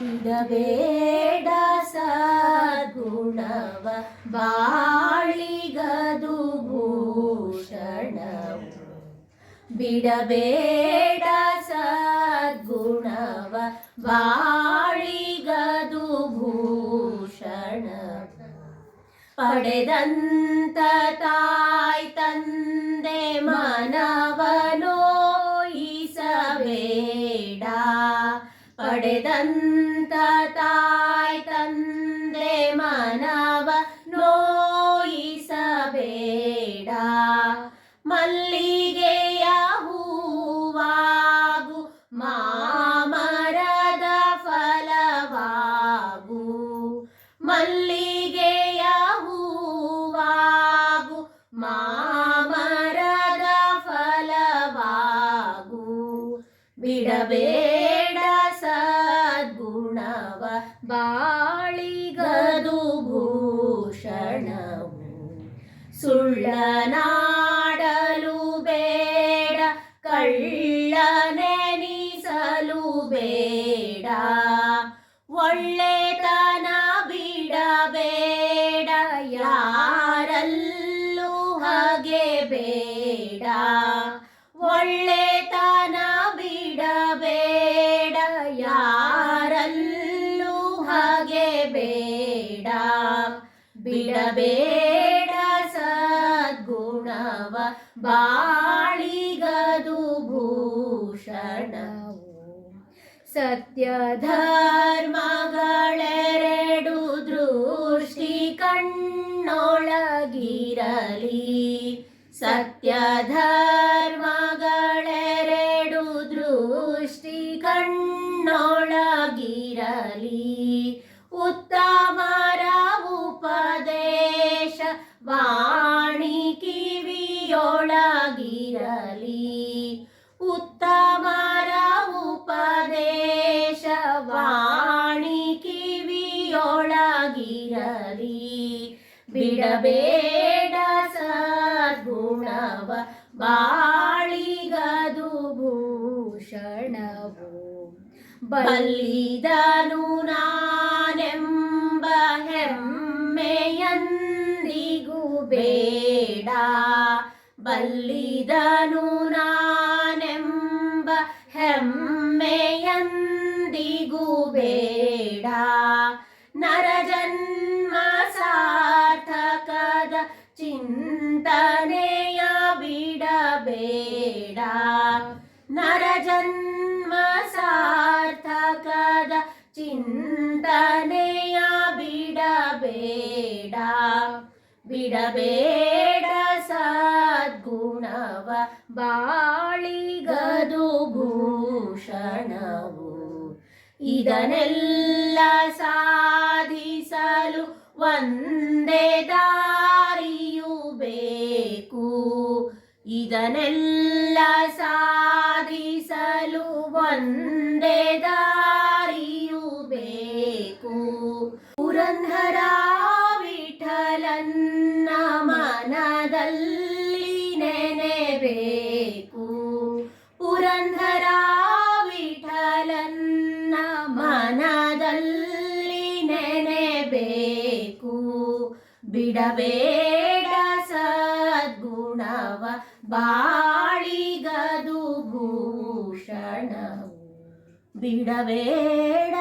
ಬಿಡಬೇಡ ಸದ್ಗುಣವ ಬಾಳಿಗದು ಭೂಷಣವು. ಬಿಡಬೇಡ ಸದ್ಗುಣವ ಬಾಳಿಗದು ಭೂಷಣ ಪಡೆದಂತ ತಾಯ್ ತಂದೆ ಮನವನೋಯಿಸಬೇಡ. ಪಡೆದಂತ ತಾಯ್ ತಂದೆ ಮನವ ನೋಯಿಸಬೇಡ. ಮಲ್ಲಿಗೆಯ ಹೂವಾಗು ಮಾಮರದ ಫಲವಾಗು. ಮಲ್ಲಿಗೆಯ ಹೂವಾಗು ಮಾಮರದ ಫಲವಾಗು. ಬಿಡಬೇಡ. ಬಾಳಿಗದು ಭೂಷಣವು ಸುಳ್ಳನಾಡಲು ಬೇಡ ಕಳ್ಳನೆನಿಸಲು ಬೇಡ. ಒಳ್ಳೆತನ ಬಿಡಬೇಡ ಯಾರಲ್ಲೂ ಹಾಗೆ ಬೇಡ. ಒಳ್ಳೆತನ ಬೇಡ. ಬಿಡಬೇಡ ಸದ್ಗುಣವ ಬಾಳಿಗದು ಭೂಷಣವು ಸತ್ಯ ಧರ್ಮಗಳೆರಡು ದೃಷ್ಟಿ ಕಣ್ಣೊಳಗಿರಲಿ. ಸತ್ಯ ವಾಣಿ ಕಿವಿಯೊಳಗಿರಲಿ. ಉತ್ತಮರ ಉಪದೇಶ ವಾಣಿ ಕಿವಿಯೊಳಗಿರಲಿ. ಬಿಡಬೇಡ ಸದ್ಗುಣವ ಬಾಳಿಗದು ಭೂಷಣವು. ಬಲ್ಲಿದನು ನಾನೆಂಬ ಹೆಮ್ಮೆಯಂದಿಗೂ ಬೇಡ. ಬಲ್ಲಿದನು ನಾನೆಂಬ ಹೆಮ್ಮೆಯಂದಿಗೂ ಬೇಡ. ನರಜನ್ಮ ಸಾರ್ಥಕದ ಚಿಂತನೆಯ ಬಿಡಬೇಡ. ನರಜನ್ಮ ಬಿಡಬೇಡ ಸದ್ಗುಣವ ಬಾಳಿಗದು ಭೂಷಣವು. ಇದನ್ನೆಲ್ಲ ಸಾಧಿಸಲು ಒಂದೇ ದಾರಿಯು ಬೇಕು. ಇದನ್ನೆಲ್ಲ ಸಾಧಿಸಲು ಒಂದೇ ದಾರಿಯು ನೆನೆಬೇಕು ಪುರಂದರ ವಿಠಲನ್ನ ಮನದಲ್ಲಿ ನೆನೆಬೇಕು. ಬಿಡಬೇಡ ಸದ್ಗುಣವ ಬಾಳಿಗದು ಭೂಷಣವು. ಬಿಡಬೇಡ